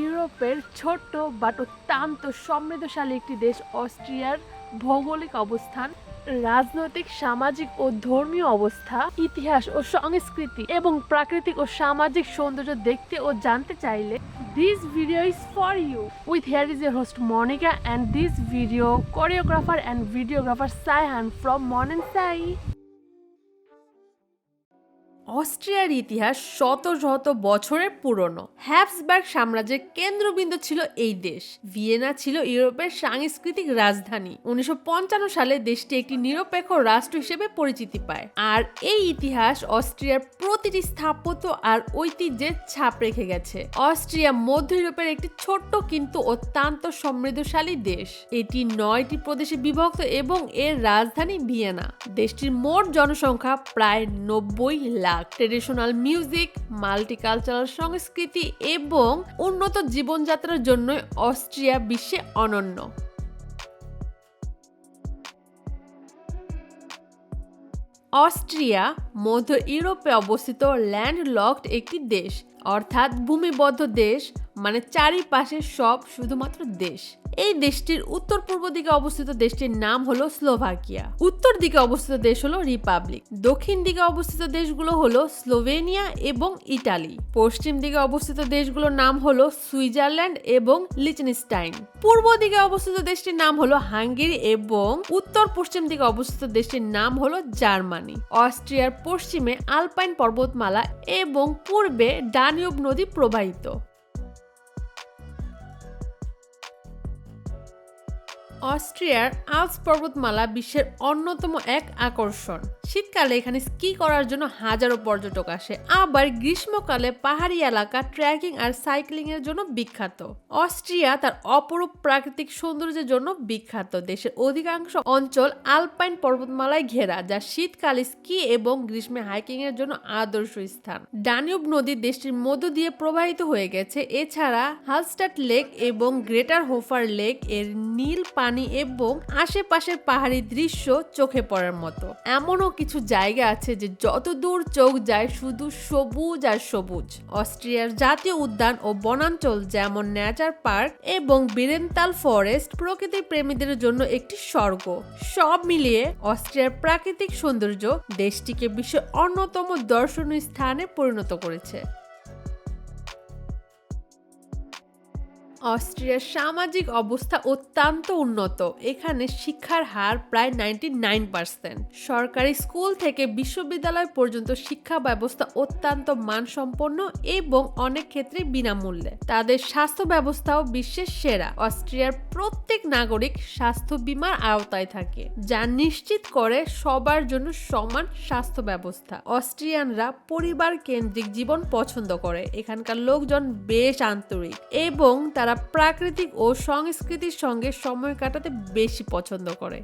ইউরোপের ছোট্ট বাট অত্যন্ত সমৃদ্ধশালী একটি দেশ অস্ট্রিয়ার ভৌগোলিক অবস্থান, রাজনৈতিক, সামাজিক ও ধর্মীয় অবস্থা, ইতিহাস ও সংস্কৃতি এবং প্রাকৃতিক ও সামাজিক সৌন্দর্য দেখতে ও জানতে চাইলে this video is for you with here is your host Monica and this video choreographer and videographer Saihan from মনেন সাই অস্ট্রিয়ার ইতিহাস শত শত বছরের পুরনো। হ্যাপসবার্গ সাম্রাজ্যের কেন্দ্রবিন্দু ছিল এই দেশ। ভিয়েনা ছিল ইউরোপের সাংস্কৃতিক রাজধানী। উনিশশো পঞ্চান্ন সালে দেশটি একটি নিরপেক্ষ রাষ্ট্র হিসেবে পরিচিতি পায়। আর এই ইতিহাস অস্ট্রিয়ার প্রতিটি স্থাপত্য আর ঐতিহ্যের ছাপ রেখে গেছে। অস্ট্রিয়া মধ্য ইউরোপের একটি ছোট্ট কিন্তু অত্যন্ত সমৃদ্ধশালী দেশ। এটি নয়টি প্রদেশে বিভক্ত এবং এর রাজধানী ভিয়েনা। দেশটির মোট জনসংখ্যা প্রায় নব্বই লাখ। ট্রেডিশনাল মিউজিক মাল্টিকালচারাল সংস্কৃতি এবং উন্নত জীবনযাত্রার জন্য অস্ট্রিয়া বিশ্বে অনন্য। অস্ট্রিয়া মধ্য ইউরোপে অবস্থিত ল্যান্ডলকড একটি দেশ, অর্থাৎ ভূমিবদ্ধ দেশ মানে চারিপাশে সব শুধুমাত্র দেশ। এই দেশটির উত্তর পূর্ব দিকে অবস্থিত দেশটির নাম হলো স্লোভাকিয়া। উত্তর দিকে অবস্থিত দেশ হলো রিপাবলিক। দক্ষিণ দিকে অবস্থিত দেশগুলো হলো স্লোভেনিয়া এবং ইটালি। পশ্চিম দিকে অবস্থিত দেশগুলোর নাম হলো সুইজারল্যান্ড এবং লিচেনস্টাইন। পূর্ব দিকে অবস্থিত দেশটির নাম হলো হাঙ্গেরি এবং উত্তর পশ্চিম দিকে অবস্থিত দেশটির নাম হলো জার্মানি। অস্ট্রিয়ার পশ্চিমে আলপাইন পর্বতমালা এবং পূর্বে ডানিউব নদী প্রবাহিত। অস্ট্রিয়ার আলস পর্বতমালা বিশ্বের অন্যতম এক আকর্ষণ। শীতকালে এখানে স্কি করার জন্য হাজারো পর্যটক আসে। আবার গ্রীষ্মকালে পাহাড়ি এলাকা, ট্রেকিং আর সাইক্লিং এর জন্য বিখ্যাত। অস্ট্রিয়া তার অপরূপ প্রাকৃতিক সৌন্দর্যের জন্য বিখ্যাত। দেশের অধিকাংশ অঞ্চল আলপাইন পর্বতমালায় ঘেরা, যা শীতকালে স্কি এবং গ্রীষ্মে হাইকিং এর জন্য আদর্শ স্থান। ডানিউব নদী দেশটির মধ্য দিয়ে প্রবাহিত হয়ে গেছে। এছাড়া হালস্টাট লেক এবং গ্রেটার হোফার লেক এর নীল পানি এবং আশেপাশের পাহাড়ি দৃশ্য চোখে পড়ার মতো। এমনও কিছু জায়গা আছে যে যত দূর চোখ যায় শুধু সবুজ আর সবুজ। অস্ট্রিয়ার জাতীয় উদ্যান ও বনাঞ্চল যেমন নেচার পার্ক এবং বিরেন্তাল ফরেস্ট প্রকৃতি প্রেমীদের জন্য একটি স্বর্গ। সব মিলিয়ে অস্ট্রিয়ার প্রাকৃতিক সৌন্দর্য দেশটিকে বিশ্বের অন্যতম দর্শনীয় স্থানে পরিণত করেছে। অস্ট্রিয়ার সামাজিক অবস্থা অত্যন্ত উন্নত। এখানে শিক্ষার হার প্রায় নাইনটি নাইন পার্সেন্ট সরকারি স্কুল থেকে বিশ্ববিদ্যালয় পর্যন্ত শিক্ষা ব্যবস্থা অত্যন্ত মানসম্পন্ন এবং অনেক ক্ষেত্রে বিনামূল্যে। তাদের স্বাস্থ্য ব্যবস্থাও বিশ্বের সেরা। অস্ট্রিয়ার প্রত্যেক নাগরিক স্বাস্থ্য বিমার আওতায় থাকে, যা নিশ্চিত করে সবার জন্য সমান স্বাস্থ্য ব্যবস্থা। অস্ট্রিয়ানরা পরিবার কেন্দ্রিক জীবন পছন্দ করে। এখানকার লোকজন বেশ আন্তরিক এবং তারা তারা প্রাকৃতিক ও সংস্কৃতির সঙ্গে সময় কাটাতে বেশি পছন্দ করে।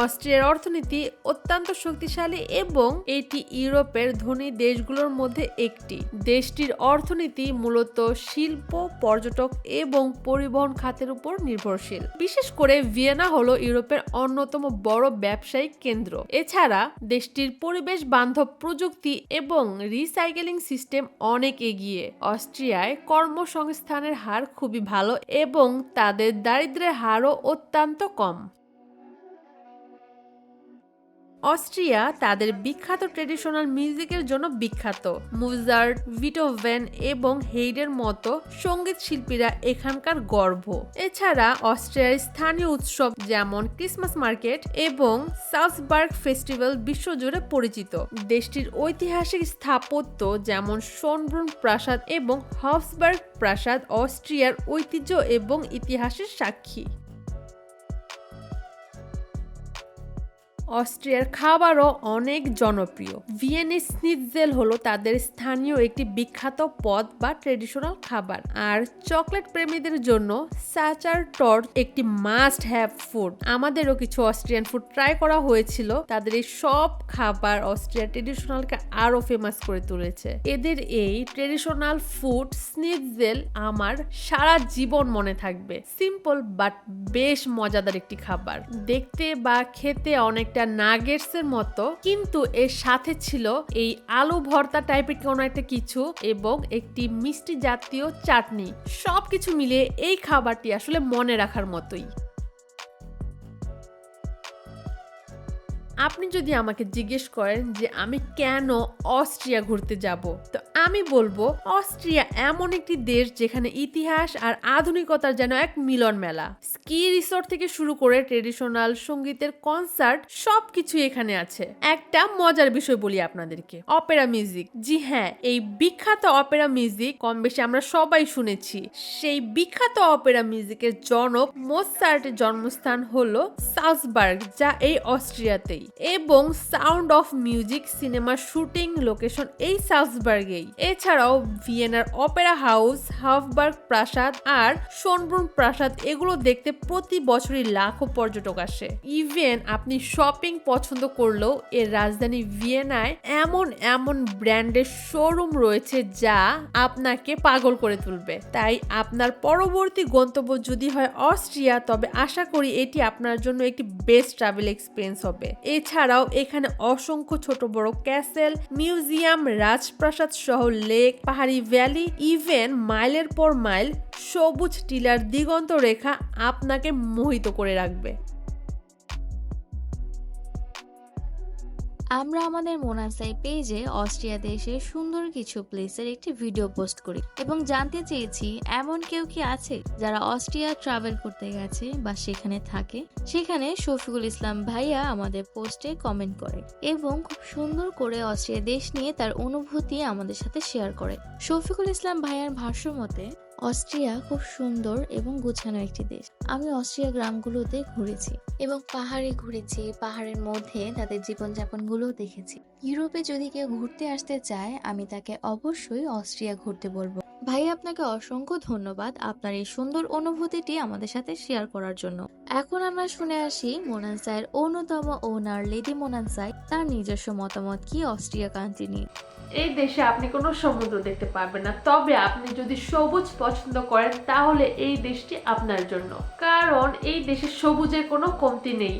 অস্ট্রিয়ার অর্থনীতি অত্যন্ত শক্তিশালী এবং এটি ইউরোপের ধনী দেশগুলোর মধ্যে একটি। দেশটির অর্থনীতি মূলত শিল্প, পর্যটক এবং পরিবহন খাতের উপর নির্ভরশীল। বিশেষ করে ভিয়েনা হলো ইউরোপের অন্যতম বড় ব্যবসায়িক কেন্দ্র। এছাড়া দেশটির পরিবেশ বান্ধব প্রযুক্তি এবং রিসাইকেলিং সিস্টেম অনেক এগিয়ে। অস্ট্রিয়ায় কর্মসংস্থানের হার খুবই ভালো এবং তাদের দারিদ্র্যের হারও অত্যন্ত কম। অস্ট্রিয়া তাদের বিখ্যাত ট্রেডিশনাল মিউজিকের জন্য বিখ্যাত। মুজার্ট ভিটোভেন এবং হেইডের মতো সংগীত শিল্পীরা এখানকার গর্ব। এছাড়া অস্ট্রিয়ার স্থানীয় উৎসব যেমন ক্রিসমাস মার্কেট এবং সাউথবার্গ ফেস্টিভ্যাল বিশ্বজুড়ে পরিচিত। দেশটির ঐতিহাসিক স্থাপত্য যেমন সোনব্রুন প্রাসাদ এবং হফসবার্গ প্রাসাদ অস্ট্রিয়ার ঐতিহ্য এবং ইতিহাসের সাক্ষী। অস্ট্রিয়ার খাবারও অনেক জনপ্রিয়। ভিয়েনি স্নিৎজেল হলো তাদের স্থানীয় একটি বিখ্যাত পদ বা ট্রেডিশনাল খাবার। আর চকলেট প্রেমীদের জন্য সাচার টর্ট একটি মাস্ট হ্যাভ ফুড। আমাদেরও কিছু অস্ট্রিয়ান ফুড ট্রাই করা হয়েছিল। তাদের এই সব খাবার অস্ট্রিয়ার ট্রেডিশনালকে আরও ফেমাস করে তুলেছে। এদের এই ট্রেডিশনাল ফুড স্নিৎজেল আমার সারা জীবন মনে থাকবে। সিম্পল বাট বেশ মজাদার একটি খাবার। দেখতে বা খেতে অনেকটা একটা নাগেটসের মতো, কিন্তু এর সাথে ছিল এই আলু ভর্তা টাইপের কোনো একটা কিছু এবং একটি মিষ্টি জাতীয় চাটনি। সবকিছু মিলিয়ে এই খাবারটি আসলে মনে রাখার মতোই। আপনি যদি আমাকে জিজ্ঞেস করেন যে আমি কেন অস্ট্রিয়া ঘুরতে যাব, তো আমি বলব অস্ট্রিয়া এমন একটি দেশ যেখানে ইতিহাস আর আধুনিকতার যেন এক মিলন মেলা। স্কি রিসোর্ট থেকে শুরু করে ট্রেডিশনাল সঙ্গীতের কনসার্ট সব সবকিছু এখানে আছে। একটা মজার বিষয় বলি আপনাদেরকে, অপেরা মিউজিক। জি হ্যাঁ এই বিখ্যাত অপেরা মিউজিক কম বেশি আমরা সবাই শুনেছি। সেই বিখ্যাত অপেরা মিউজিকের জনক মোসার্টের জন্মস্থান হলো সাউসবার্গ যা এই অস্ট্রিয়াতেই। এবং সাউন্ড অফ মিউজিক, সিনেমার শুটিং লোকেশন এই সাউসবার্গেই এছাড়াও ভিয়েনার অপেরা হাউস, হাফবার্গ প্রাসাদ আর সোনব্রুন প্রাসাদ, এগুলো দেখতে প্রতি বছরই লাখো পর্যটক আসে। ইভেন আপনি শপিং পছন্দ করলেও এর রাজধানী ভিয়েনায় এমন এমন ব্র্যান্ডের শোরুম রয়েছে যা আপনাকে পাগল করে তুলবে। তাই আপনার পরবর্তী গন্তব্য যদি হয় অস্ট্রিয়া, তবে আশা করি এটি আপনার জন্য একটি বেস্ট ট্রাভেল এক্সপিরিয়েন্স হবে। এছাড়াও এখানে অসংখ্য ছোট বড় ক্যাসেল, মিউজিয়াম, রাজপ্রাসাদ সহ লেক, পাহাড়ি ভ্যালি, ইভেন মাইলের পর মাইল সবুজ টিলার দিগন্ত রেখা আপনাকে মোহিত করে রাখবে। আমরা আমাদের মোনাসাই পেজে অস্ট্রিয়া দেশের সুন্দর কিছু প্লেসের একটি ভিডিও পোস্ট করি এবং জানতে চেয়েছি এমন কেউ কি আছে যারা অস্ট্রিয়া ট্রাভেল করতে গেছে বা সেখানে থাকে? সেখানে শফিকুল ইসলাম ভাইয়া আমাদের পোস্টে কমেন্ট করে এবং খুব সুন্দর করে অস্ট্রিয়া দেশ নিয়ে তার অনুভূতি আমাদের সাথে শেয়ার করে। শফিকুল ইসলাম ভাইয়ার ভাষ্য মতে অস্ট্রিয়া খুব সুন্দর এবং গুছানো একটি দেশ। আমি অস্ট্রিয়া গ্রামগুলোতে ঘুরেছি এবং পাহাড়ে ঘুরেছি, পাহাড়ের মধ্যে তাদের জীবনযাপনগুলো দেখেছি। ইউরোপে যদি কেউ ঘুরতে আসতে চায়, আমি তাকে অবশ্যই অস্ট্রিয়া ঘুরতে বলব। ভাই আপনাকে অসংখ্য ধন্যবাদ আপনার এই সুন্দর অনুভূতিটি আমাদের সাথে শেয়ার করার জন্য। এখন আমরা শুনে আসি মোনানসাইয়ের অন্যতম ওনার লেডি মোনানসাই তার নিজস্ব মতামত কি অস্ট্রিয়া কান্ট্রি নিয়ে এই দেশে আপনি কোনো সমুদ্র দেখতে পারবেন না, তবে আপনি যদি সবুজ পছন্দ করেন, তাহলে এই দেশটি আপনার জন্য। কারণ এই দেশে সবুজের কোনো কমতি নেই,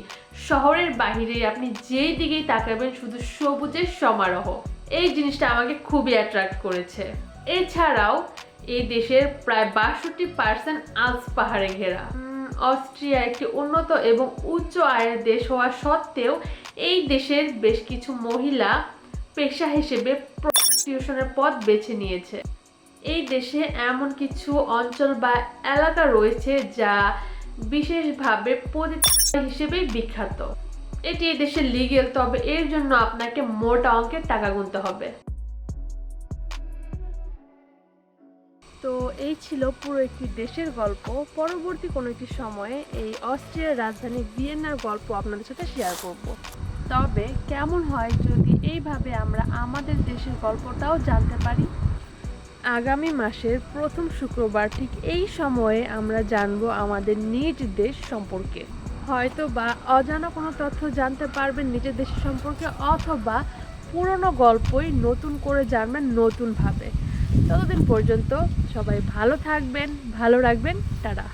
শহরের বাহিরে আপনি যেই দিকেই তাকাবেন শুধু সবুজের সমারোহ। এই জিনিসটা আমাকে খুবই অ্যাট্রাক্ট করেছে। এছাড়াও, এই দেশের প্রায় বাষট্টি পার্সেন্ট আলস পাহাড়ে ঘেরা। অস্ট্রিয়া একটি উন্নত এবং উচ্চ আয়ের দেশ হওয়া সত্ত্বেও এই দেশের বেশ কিছু মহিলা পেশা হিসেবে প্রস্টিটিউশনের পথ বেছে নিয়েছে। এই দেশে এমন কিছু অঞ্চল বা এলাকা রয়েছে যা বিশেষভাবে হিসেবে বিখ্যাত। এটি এই দেশে লিগেল তবে এর জন্য আপনাকে মোটা অঙ্কের টাকা গুনতে হবে। তো এই ছিল পুরো একটি দেশের গল্প। পরবর্তী কোনো একটি সময়ে এই অস্ট্রিয়ার রাজধানী ভিয়েনার গল্প আপনাদের সাথে শেয়ার করব। তবে কেমন হয় যদি এইভাবে আমরা আমাদের দেশের গল্পটাও জানতে পারি? আগামী মাসের প্রথম শুক্রবার ঠিক এই সময়ে আমরা জানব আমাদের নিজ দেশ সম্পর্কে। হয়তো বা অজানা কোনো তথ্য জানতে পারবেন নিজের দেশের সম্পর্কে অথবা পুরনো গল্পই নতুন করে জানবেন নতুনভাবে। ততদিন পর্যন্ত সবাই ভালো থাকবেন ভালো রাখবেন টাটা।